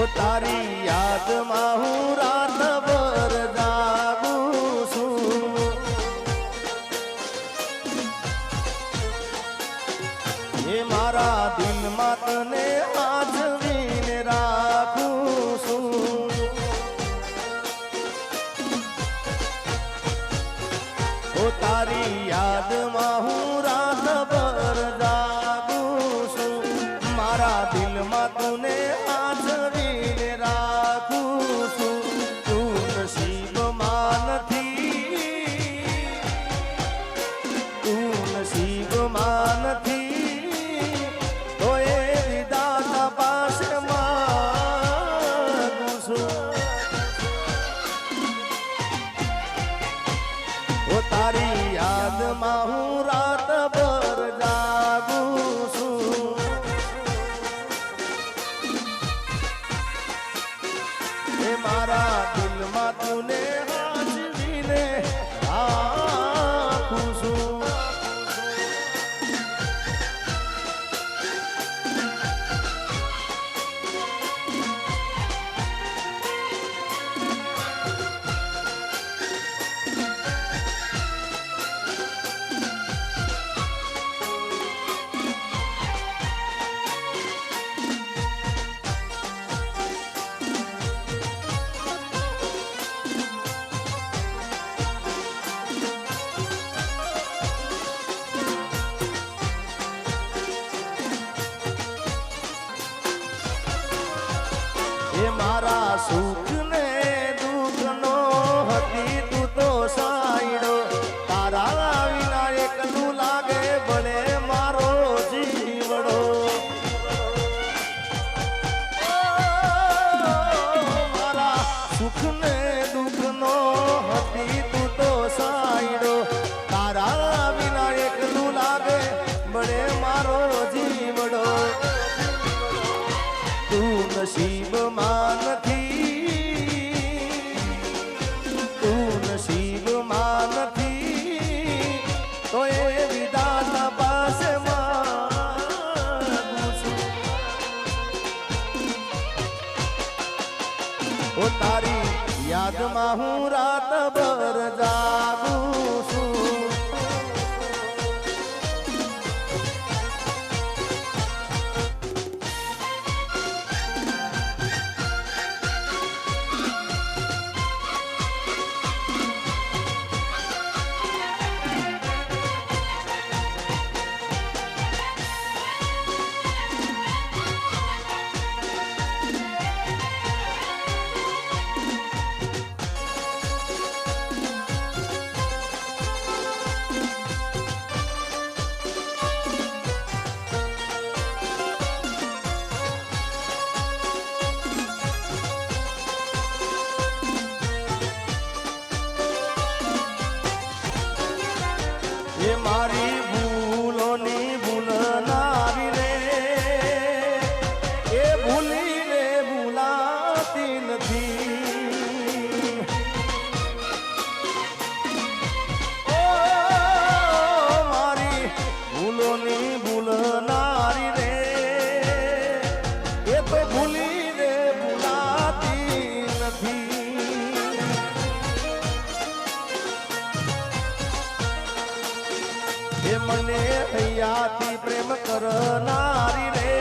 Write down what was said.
ઓ તારી યાદમાં હું રાતભર જાગું છું. એ મારા દિલમાં તને આજવીને રાખું છું. ઓ તારી યાદમાં હું યાદમાં હું રાતભર જાગું છું મારા દિલમાં તુને હાજવીને એ મારા સુખ ને દુઃખ નો હતી તું તો સાઈડો તારા વિના એકલું લાગે ભલે યાદમાં હું રાતભર જાગું છું. એ મને હૈયાથી પ્રેમ કરનારી રે.